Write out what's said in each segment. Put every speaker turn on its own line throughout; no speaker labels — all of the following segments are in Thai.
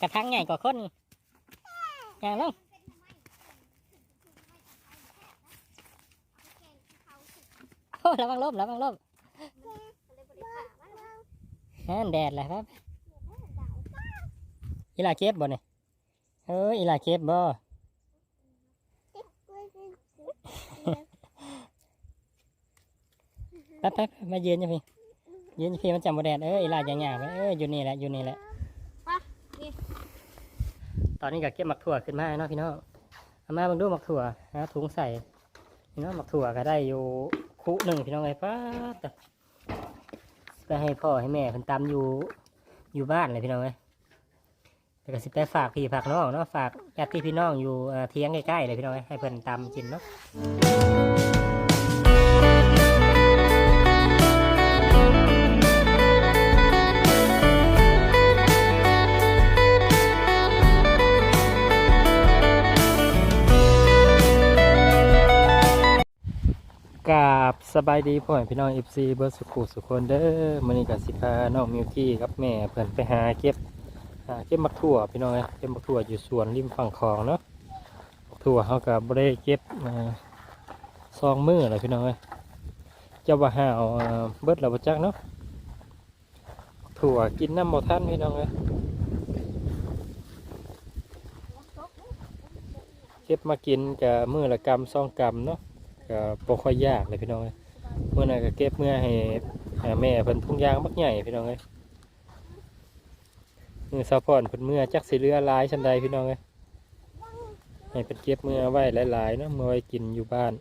กระทังใหญ่กว่าคนอย่างลงโอ้ระวังลมระวังลมนั่นแดดแหละครับอีลาเก็บบ่เนี่ยเฮ้ยอีลาเก็บบ่ไปไปไปมายืนอยู่พี่ยืนอยู่พี่มันจำบ่แดดเอออีลาอย่างเงี้ยไปเอออยู่นี่แหละอยู่นี่แหละ อนนี้ก็เก็บหมักถั่วขึ้นมาเนาะพี่น้องเอามาบิ่งดูหมักถั่วหาถุงใส่พี่น้องหมักถั่วก็ได้อยู่คุหนึ่งพี่น้องไอ้ป้าแต่ไปให้พ่อให้แม่เพิ่นตำอยู่อยู่บ้านเลยพี่น้องเอ้ยแล้วก็สิไปฝากพี่ฝากน้องเนาะฝากญาติพี่น้องอยู่เทียงใกล้ๆเลยพี่น้องเอ้ให้เพิ่นตำกินเนาะ กาบสบายดีพ่อแม่พี่น้อง FC เบิร์สุขุสุคนเด้อมื้อนี้ก็สิพาน้องมิวกี้กับแม่เพิ่นไปหาเก็บหาเก็บมักถั่วพี่น้องเอ้ยเก็บมักถั่วอยู่สวนริมฝั่งคลองเนาะมักถั่วเฮาก็บ่ได้เก็บมาซองมือเลยพี่น้องเจ้าว่าหาเอาเอ่อเบิดแล้วบ่จักเนาะถั่วกินน้ำบ่ทันพี่น้องเอ้ยเก็บมากินกับมือละกำสองกำเนาะ ก็บ่ค่อยยากเลยพี่น้องเอ้ยเมื่อนั้นก็เก็บเมื่อให้หาแม่เพิ่นทุ่งยางบักใหญ่พี่น้องเอ้ยมือซัพอร์ตเพิ่นเมื่อจักสิเรือหลายชันใดพี่น้องเอ้ยให้เพิ่นเก็บเมื่อไว้หลายๆเนาะเมื่อไว้กินอยู่บ้าน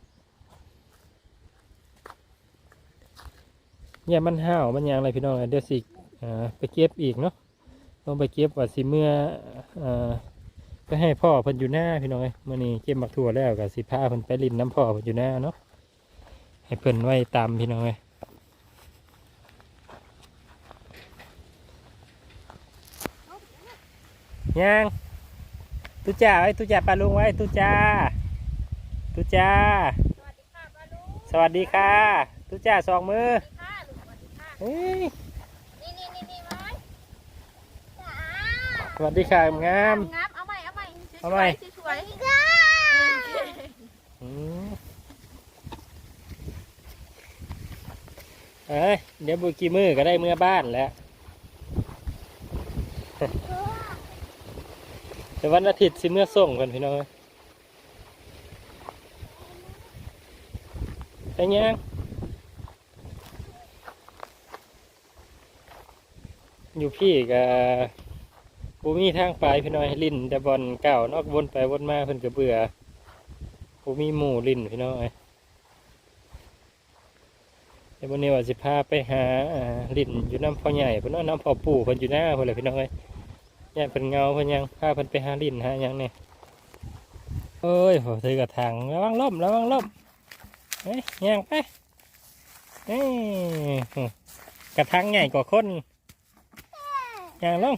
เนี่ยมันห้าวมันยางอะไรพี่น้องเอ้ยเดี๋ยวสิอ่าไปเก็บอีกเนาะต้องไปเก็บว่าสิเมื่ออ่า ไปให้พ่อเพิ่นอยู่หน้าพี่น้องเอ้ยมื่อนี้เก็บหมักถั่วแล้วกับสิพาเพิ่นไปลินน้ำพ่อเพิ่นอยู่หน้าเนาะให้เพิ่นไว้ตามพี่น้องเอ้ยยังตุจ้าไว้ตุจ้าปลาลุงไว้ตุจ้าตุจ้าสวัสดีค่ะตุจ้าสองมือเฮ้ย
นี่นี่นี่นี่ไว้จ้า
สวัสดีค่ะงาม
งับเอาใหม่เอาใหม่
เอาใหม่
สวยๆ
อืมเอ้ยเดี๋ยวบุกีมือก็ได้เมื่อบ้านแล้วแต่วันอาทิตย์สิเมื่อส่งกันพี่น้องเอ้ยไปยังอยู่พี่กับ บูมีทางไปพี่น้อยลินแต่บอลเก่านอกวนไปวนมาเพิ่นก็เบื่อบูมีหมู่ลินพี่น้อยเดี๋ยววันนี้ว่าสิพาไปหาลินอยู่น้ำพ่อใหญ่เพิ่นเนาะน้ำพ่อปู่เพิ่นอยู่หน้าเพิ่นเลยพี่น้อยเนี่ยเพิ่นเงาเพิ่นยังพาเพิ่นไปหาลินหายังเนี่ยเอ้ยโหถือกระถางระวังล่มระวังล่มเฮ้ยยังไปเฮ้ยกระถางใหญ่กว่าคนยังลง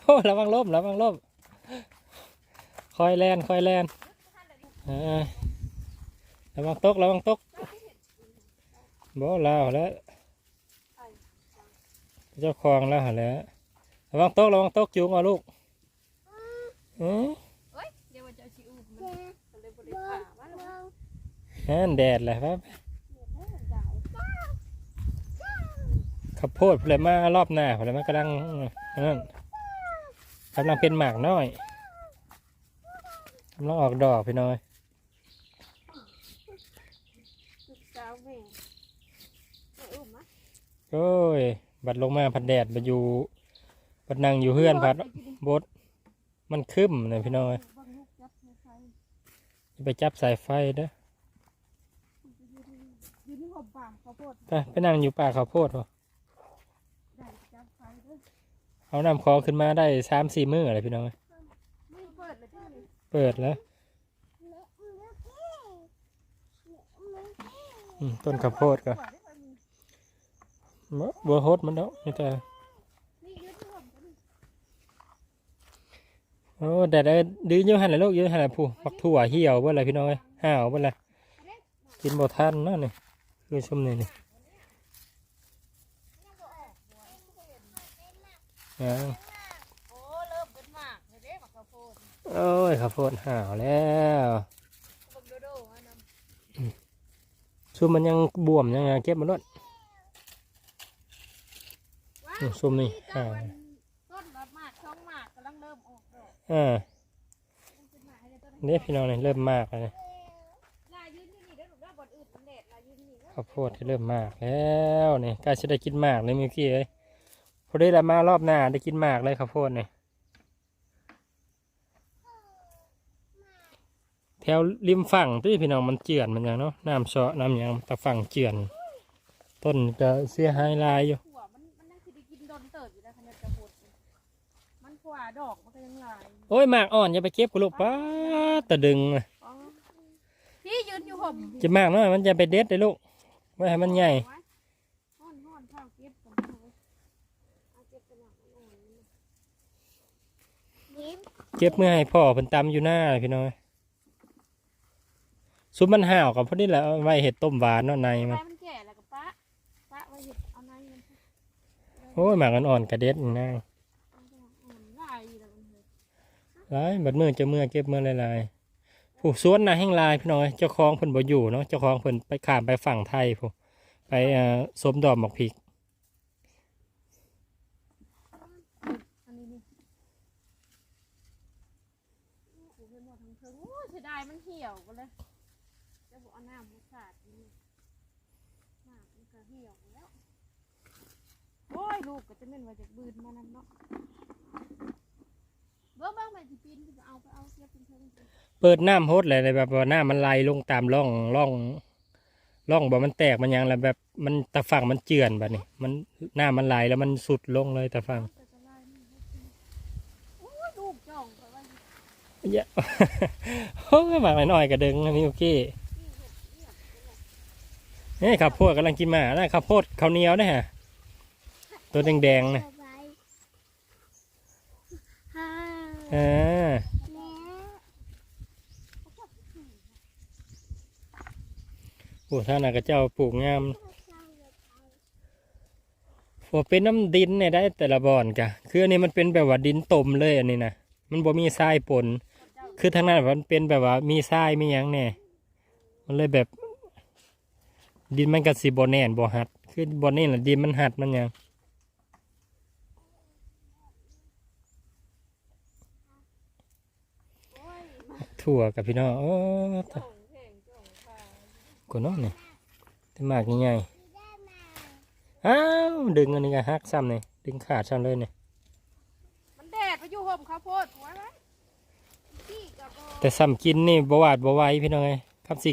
โอ้ ระวังล่มระวังล่มคอยแลนคอยแลนระวังตกระวังตกบ่ลาวแล้วเจ้าคลองแล้วแล้วระวังตกระวังตกจูงเอาลูกอือ
เฮ้ยเดี๋ยวมันจะชิอุ้มมันก็เลยบริผ่าว่าลง
นั่นแดดแหละครับข้าวโพดเลยมารอบหน้าเลยมากำลังนั่น กำลังเป็นหมากน้อยกำลังออกดอกพี่น้อยโอ้ย บัดลงมาพัดแดดบัดอยู่บัดนั่งอยู่เฮือนพัดบดมันคึมเลยพี่น้อย
จับในไป
จับสายไฟเด้อ
ยืนที่หัวป่าข้าวโพด
ไปนั่งอยู่ป่าข้าวโพดพอ
ได้จับไฟด้วย
เอาน้ำคอขึ้นมาได้สามสี่มื้ออะไรพี่น้อย
ไม่เปิด
แล้วต้นข้าวโพดก็บบัวโฮดมันเนาะนี่แต่โอ้แดดเอ้ดื้อเยอะหันเลยลูกเยอะหันเลยผู้มักถั่วเหี่ยวเบ่อะไรพี่น้อยห้าวเบ่อะไรกินบ่ทันนาะนี่คือชุ่มนี่นี่ ยัง
โอ้เริ่มเป็นมากเลยเด้มาข้าวโพด
โอ้ยข้าวโพดห่าวแล้ว
เบิ่งโดโดอันนั้น
ซุมมันยังบวมยังไงเก็บมาลด
ว้า
อืมซุมนี่
เจ้า
อ่า
อันต้นแบบหมากช่องมากกำลังเริ่มออกดอก
อ่า
เนี่
ยพี่น้องเนี่ยเริ่มมากเล
ย
ข้าวโพดที่เริ่มมากแล้วเนี่ยใกล้จะได้กินมากเลยมิวกี้เอ้ย พอได้ละมารอบหน้าได้กินมากเลยข้าวโพดเนี่ยแถวริมฝั่งที่พี่น้องมันเจือนมันอย่างเนาะน้ำเสาะน้ำอย่างตะฝั่งเจือน ต้นก็เสียหายหลายอยู่
ขัวมันมันน่าจะได้กินโดนเติบอยู่แล้วคะแนนกระโพดนี่มันขวาดอกมันก็ยังลาย
โอ้ยหมากอ่อนอย่าไปเก็บกูลูกป้าดตะดึงน่ะ
อ๋อพี่ยืนอยู่ห่ม
จะมากน้อยมันจะไปเด็ดเลยลูกไว้ให้มันใหญ่
ห้อนห้อนข้าวเก็บกันเลยเอาเก็บกันหน่อยอ่อนๆยิ้ม
เก็บเมื่อให้พ่อเพิ่นตำอยู่หน้าเลยพี่น้อยซุปมันห่าวกับพอดีแหละเอาไว้เห็ดต้มหวานเนาะใน
ไป
มัน
มันแก่แล้วก็ปะปะไว้เห็ดเอาในมัน
โอ้ยหมากอ่อนๆกระเด็ดนี่นะ
อ่อนลายอยู่แล้วมันเลย
หลายบัดมือจะเมื่อเก็บเมื่อหลายๆผู้สวนน่ะแห้งลายพี่น้อยเจ้าของเพิ่นบ่อยู่เนาะเจ้าของเพิ่นไปข้ามไปฝั่งไทยผู้ไปเอ่อสมดอกหมอกพริก
อันนี้นี่โอ้โหเป็นหมดทั้งเทิงโอ้ยเสียดายมันเหี่ยวกันเลยจะบอกเอาน้ำมาสาดนี่น้ำมันก็เหี่ยวแล้วโอ้ย ลูกก็จะเม่นว่าจากบืนมานำเนาะเบิ้งเบิ้งไปที่ปีนที่จะเอาไปเอาเสียบเป็นเทิง
เปิดน้ำโฮดเลยแบบว่าน้ำมันไหลลงตามร่องร่องร่องบ่มันแตกมันหยังแล้วแบบมันตะฝั่งมันเจือนบัดนี้มันน้ำมันไหลแล้วมันสุดลงเลยตะฝั่ง
แต่จะไล่มันให้กินโอ้ยลูกจ่องไปไว้
เยอะ โอ้ยหมากน้อยๆกระดึงนะพี่โอกี้นี่ข้าวโพดกำลังกินหมานะข้าวโพดข้าวเหนียวนะฮะ ตัวแดงๆนะ
ฮ่า
อ่า
แม่
โอ้ท่านน่ะก็เจ้าปลูกงามพอเป็นน้ำดินเนี่ยได้แต่ละบ่อนกะคืออันนี้มันเป็นแบบว่าดินตมเลยอันนี้นะมันบ่มีทรายปน คือทางนั้นมันเป็นแบบว่ามีทรายมีหยังแน่มันเลยแบบ ดินมันก็สิบ่แน่นบ่หัด คือบ่แน่นละดินมันหัดมันหยัง
โอ้ย
ถั่วกับพี่น้องโอ้ตะ
จ่องแข่งจ่องปลาก
ดเน้องนี่แต่มากยังไงอ้าวดึงอันนี้ก็หักซ้ำเลยดึงขาดซ้ำเลยเนี่ย
มันแดดไปอยู่ห่มข้าวโพดไว้ไว้พี่กับโบ
แต่ซ้ำกินนี่บหวาดบไหวพี่น้องเอ้ยครับสิ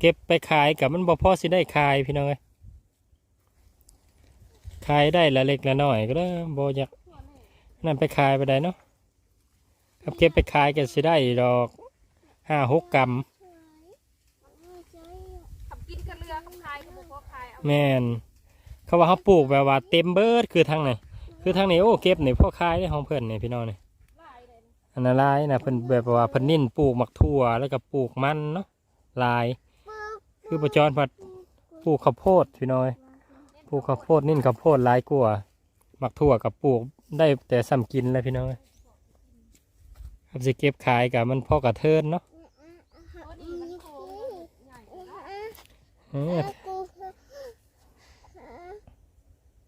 เก็บไปขายกับมันบ่พอสิได้ขายพี่น้องเอ้ยขายได้ละเล็กละน้อยก็ได้บ่อยากนั่นไปขายไปได้เนาะครับเก็บไปขายก็สิได้ดอก ห้าหกกรัม
ขับกินกันเรือกับคายกับโบคายเอา
แม่นเขาว่าเขาปลูกแบบว่าเต็มเบิดคือทางไหนคือทางนี้โอ้เก็บนี่พ่อขายได้ของเพิ่นนี่พี่น้องนี่
ลายเลยนะ
อันนั้นหลายนะเพิ่นแบบว่าเพิ่นนิ่นปลูกหมักถั่วแล้วก็ปลูกมันเนาะหลาย คือประจรพัดปลูกข้าวโพดพี่น้อยปลูกข้าวโพดนิ่นข้าวโพดหลายกว่าหมักถั่วกับปลูกได้แต่ซ้ำกินแล้วพี่น้อยครับสิเก็บขายกับมันพ่อกระเทินเนาะ
โอ้ดีมันโค้งใหญ่เลยนะ
เออ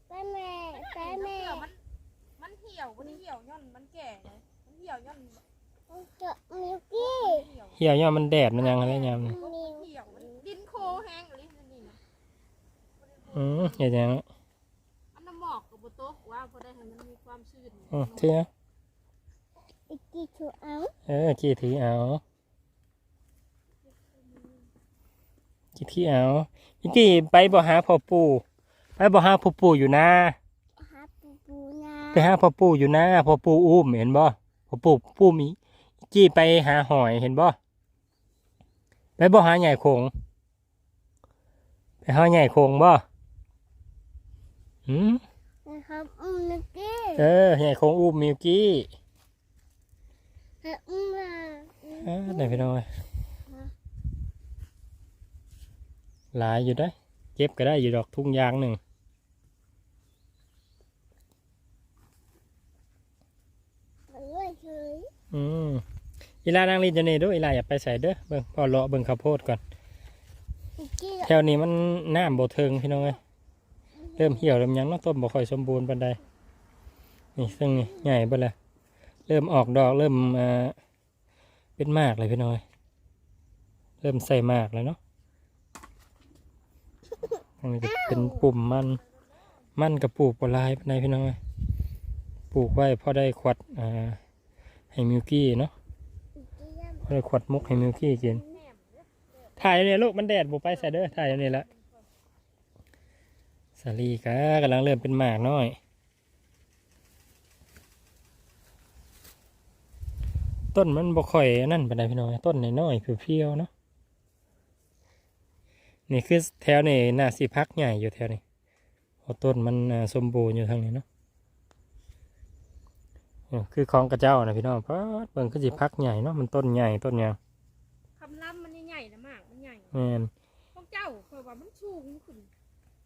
ไปแม่ไปแม่
เหี่ยวมันมันเหี่ยววันนี้เหี่ยวย่อนมันแก่เลยมันเหี่ยวย่อน
เจาะมิวกี้
เหี่ยว
เหี่ยวย่อมันแดดมันยังอะไรยามนี่
มันเหี่ยวมันดินโคแห้งเลยนี่นะ
อืมเหี่ยวยัง
อันน้ำหมอกกับโบโต๊ะว่าพอได้ให้มันมีความชื้น
อืมเที่ย
อีกกี่ชูเอา
เออกี่ถือเอา กี่ที่เอาพี่กี่ไปบ่หาพ่อปู่ไปบ่หาพ่อปู่อยู่นะ
หาปูปูนา
ไปหาพ่อปู่อยู่นะพ่อปู่อุ้มเห็นบ่พ่อปู่ปู่มีจี้ไปหาหอยเห็นบ่ไปบ่หาใหญ่โขงไปหาใหญ่โขงบ่หืม
นะครับอืมมิวกี้
เออใหญ่โขงอุ้มมิวกี้
ให้อืมมา
เออไหนพี่น้อย หลายอยู่ได้อเก็บก็ได้อยู่ดอกทุ่งยางหนึ่งอืมอีลานางลินจะนี่เด้วยอีลาอย่าไปใส่เด้อเบิ่งพอเลาะเบิ่งข้าวโพดก่อน
นิกกี้
แถวนี้มันน้ำบ่เทิงพี่น้องเอ้ยเริ่มเหี่ยวเริ่มหยังเนาะต้นบ่ค่อยสมบูรณ์ปานใดนี่ซึ่งนี่ใหญ่เบิดแล้วเริ่มออกดอกเริ่มอ่าเป็นมากเลยพี่น้องเอ้ยเริ่มใส่มากแล้วเนาะ อันนี้ก็เป็นปุ่มมัน มันกับปลูกปลายปานใดพี่น้องเอ้ยปลูกไว้พอได้ขวัดอ่าให้มิวกี้เนาะพอได้ขวัดมุกให้มิวกี้กิน ถ่ายอยู่เนี่ยลูกมันแดดบุไปใส่เด้อถ่ายอยู่นี่ละสาลีกะกำลังเริ่มเป็นหมากน้อยต้นมันบ่ค่อยนั่นปานใดพี่น้อยต้นน้อยๆเพียวๆเนาะ นี่คือแถวนี่น่าสิพักใหญ่อยู่แถวนี้เพราะต้นมันอ่าสมบูรณ์อยู่ทางนี้เนาะนี่คือของกระเจ้านะพี่น้องเพราะเบิ่งคือสิพักใหญ่เนาะมันต้นใหญ่ต้นใหญ่
คำล้ำมันใหญ่ๆนะมากมันใหญ่
แม่น
พวกเจ้าคอยว่ามันสูงขึ้น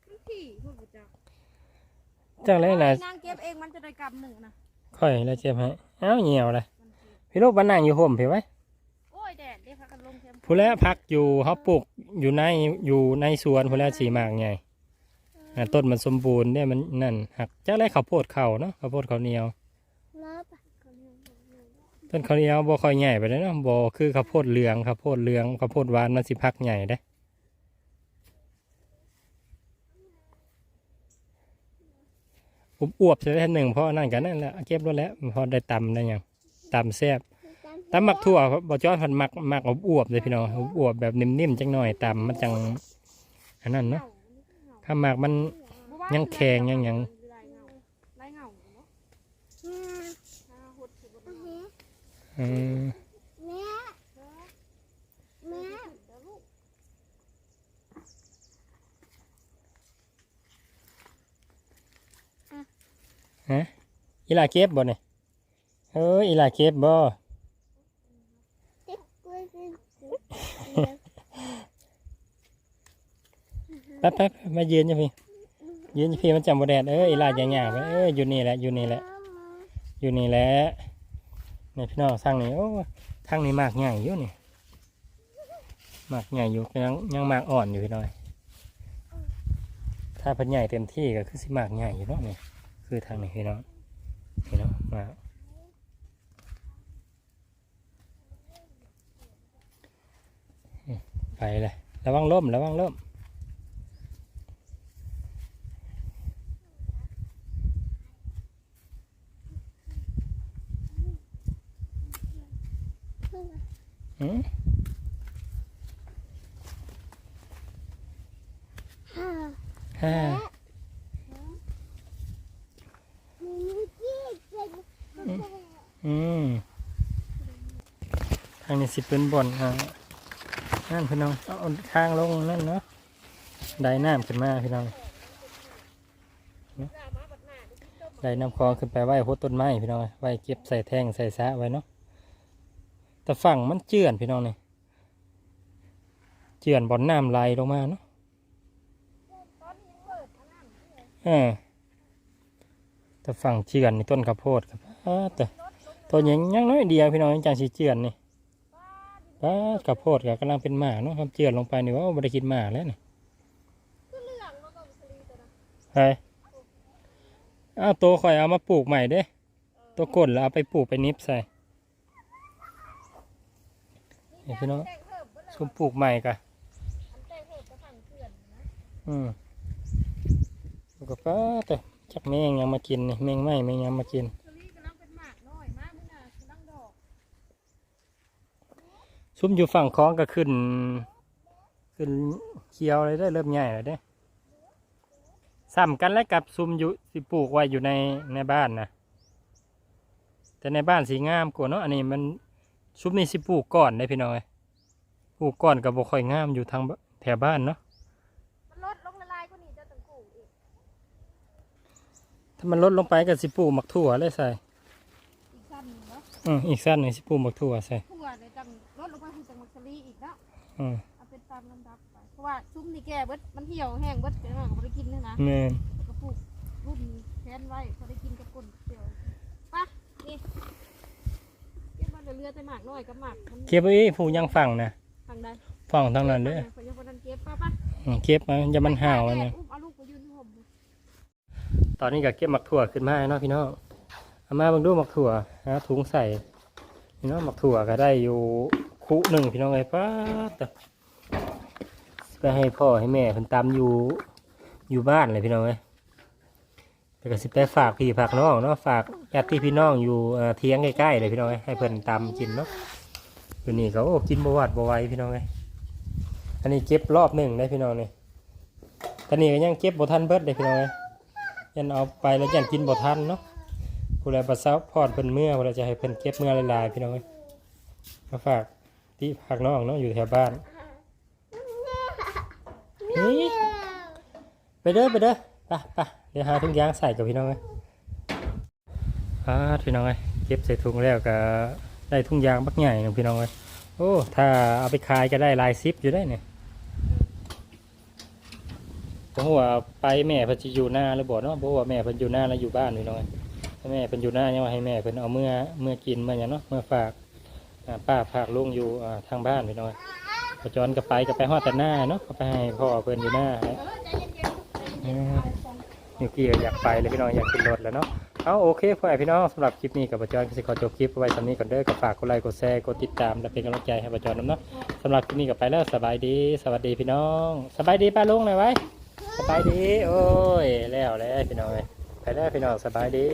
มันที่พวกเจ้า
จังไรนะ
นางเก็บเองมันจะได้กำหนึ่งนะ
ค่อยแล้วเจ็บให้เอ้าเหี่ยวเลยพี่ลูกบ้านนั่งอยู่ห่มพี่ไว้ ผู้แล้วพักอยู่เขาปลูกอยู่ในอยู่ในสวนผู้แล้วสีมากใหญ่อ่าต้นมันสมบูรณ์เนี่ยมันนั่นหักจักไรข้าวโพดเขาเนาะข้าวโพดเขาวเหนียวต้นข้าวเหนียวบ่ค่อยใหญ่ไปเลยเนาะบ่คือข้าวโพดเหลืองข้าวโพดเหลืองข้าวโพดหวานมันสิพักใหญ่ได้อบอวบๆเสียแค่หนึ่งเพราะนั่นกันนั่นแหละเก็บรถแล้วพอได้ตำได้ยังตำแซ่บ ตำหมักถั่วบ่จ้อนผันหมักหมักอบอวบๆเลยพี่น้องอบอวบๆแบบนิ่มๆจังหน่อยตำมันจังอันนั้นเนาะถ้าหมักมันยังแข็งยังหยัง
ลายเงาลายเงาเนาะ
แม่
อ่าหดสิบน
อืม
แม่แม่
เดี๋ยวลูก
อีหลาเก็บบ่เนี่ยเอ้ยอีหลาเก็บบ่
ติ๊กกล้วยติ๊ก
แป๊บๆมายืนอยู่พี่ยืนอยู่พี่มันจำบแดดเอ้ยอีลาอย่าหยาบไว้เอ้ยอยู่นี่แหละอยู่นี่แหละอยู่นี่แหละนี่พี่น้องทางนี้โอ้ทางนี้มากใหญ่อยู่นี่มากใหญ่อยู่ยังยังมากอ่อนอยู่พี่น้อยถ้าพันใหญ่เต็มที่ก็คือสิมากใหญ่อยู่เนาะนี่คือทางนี้พี่น้องพี่น้องมาไปเลยระวังล่มระวังล่ม อืม
ฮ่า
ฮ่า
นิกกี้เจ็บ
อืมทางนี้สิเป็นบ่อนอ่านั่นพี่น้องเอาเอาทางลงนั่นเนาะได้น้ำขึ้นมาพี่น้องได้น้ำคลองขึ้นไปไว้โคต้นไม้พี่น้องไว้เก็บใส่แท่งใส่สระไว้เนาะ แต่ฝั่งมันเจือนพี่น้องนี่เจือนบ่อนน้ำไหลลงมาเนาะเออแต่ฝั่งเจือนนี่ต้นข้าวโพดครับอ้าแต่ตัวยังยังน้อยเดียวพี่น้องยังจังสีเจือนนี่ป้าดข้าวโพดก็กำลังเป็นหมาเนาะครับเจือนลงไปนี่ว่าไม่ได้กินหมาแล้วนี่
คือเหลืองแล้วก็สลีตัวนะ
ใช่อ้าวตัวข่อยเอามาปลูกใหม่เด้ตัวก้นแล้วเอาไปปลูกไปนิบใส่ นี่พี่น้อง
แต่งเพิ่มเบิ่ง
ชุมปลูกใหม่กะ
อันแต่งเพิ่มก็สั่งเพื่อนนะ
อืมแล้วก็ป้าดแต่จักแมงยังมากินนี่แมงไหมแมงยังมากิน
สลีกำลังเป็นหมากน้อยมากมื้อน่ะกำลังดอก
ซุ้มอยู่ฝั่งคลองก็ขึ้น ขึ้นเขียวเลยได้อเริ่มใหญ่แล้วเด้ซ้ำกันแล้วกับซุ้มอยู่สิปลูกไว้อยู่ในในบ้านนะแต่ในบ้านสีงามกว่าเนาะอันนี้มัน ซุ้มนี่สิปลูกก่อนได้พี่น้อยปลูกก่อนกับบ่ค่อยงามอยู่ทางบแถวบ้านเนาะ
มันลดลงละลายกว่านี้จะตึงกูอีก
ถ้ามันลดลงไปก็สิปลูกหมักถั่วเลยใส่
อีกสั้นหนึ่งเนาะ
อืมอีกสั้นหนึ่งสิปลูกหมักถั่วใส่
ทั่วเลยจังลดลงไปให้จังหวัดสลีอีกเนาะ
อืม
เอาเป็นตามลำดับไปเพราะว่าซุ้มนี่แก่เบิดมันเหี่ยวแห้งเบิดเดี๋ยวเราก็บ่ได้กินเนี่ยนะ
แม่น
แล้วก็ปลูกรุ่นแทนไว้พอได้กินกับก้นเดียวไปะนี่เก็บมามัน จะเลือดแต่หมากน้อยกับหมากมัน
เก็บไว้ผู้ยังฟังนะ
ทางใด
ฟังทางนั้นเด้อ
ขยังคนนั้นเก็บป้าป้า
อืมเก็บมาอย่ามันห่าวอันนี้
อุ้มเอาลูกไปยืนที่ห่ม
ตอนนี้ก็เก็บหมักถั่วขึ้นมาเนาะพี่น้องเอามาเบิ่งดูหมักถั่วหาถุงใส่พี่น้องหมักถั่วก็ได้อยู่คุหนึ่งพี่น้องไอ้ป้าดแต่ไปให้พ่อให้แม่เพิ่นตามอยู่อยู่บ้านเลยพี่น้องเอ้ย แต่ก็สิไปฝากพี่ฝากน้องเนาะฝากญาติพี่น้องอยู่เอ่อเทียงใกล้ๆเลยพี่น้องเอ้ยให้เพิ่นตามกินเนาะอยู่นี่เขาโอ้กินบหวัดบไหวพี่น้องเอ้ยอันนี้เก็บรอบหนึ่งได้พี่น้องนี่ตอนนี้ก็ยังเก็บบ่ทันเบิดเลยพี่น้องเอ้ยยันเอาไปแล้วยันกินบ่ทันเนาะผู้ใดประสาวพอดเพิ่นเมื่อผู้ใดจะให้เพิ่นเก็บเมื่อหลายๆพี่น้องเอ้ยมาฝากที่ผักน้องเนาะอยู่แถวบ้านนี่ไปเด้อไปเด้อไปไป เดี๋ยวหาถุงยางใส่กับพี่น้องเอ้ยอ่าพี่น้องเอ้ยเก็บใส่ถุงแล้วก็ได้ถุงยางบักใหญ่หนึงพี่น้องเอ้ยโอ้ ถ้าเอาไปขายก็ได้ลายซิปอยู่ได้เนี่ยผมว่าไปแม่พิ่นสิอยู่หน้าหรือบ่เนาะบ่ว่าแม่พิ่นอยู่หน้าแล้วอยู่บ้านนี่น้อยถ้าแม่พิ่นอยู่หน้ายังว่าให้แม่เพิ่นเอาเมื่อเมื่อกินเมื่อหยังเนาะเมื่อฝากป้าฝากลุงอยู่ทางบ้านพี่น้อยพอจอนก็ไปก็ไปฮอดแต่หน้าเนาะก็ไปให้พ่อเพิ่นอยู่หน้าให้อืม นิวกี้อยากไปเลยพี่น้องอยากขึ้นรถแล้วเนาะเอาโอเคพ่อแม่พี่น้องสำหรับคลิปนี้กับปจอนก็จะขอจบคลิปไว้สำนี้ก่อนเด้อก็ฝากกดไลค์กดแชร์กดติดตามและเป็นกำลังใจให้ปจอนนะเนาะสำหรับคลิปนี้กับไปแล้วสบายดี สวัสดีพี่น้องสบายดีป้าลุงหน่อยไว้สบายดี โอ้ยแล้วแล้วพี่น้องไปแล้วพี่น้องสบายดี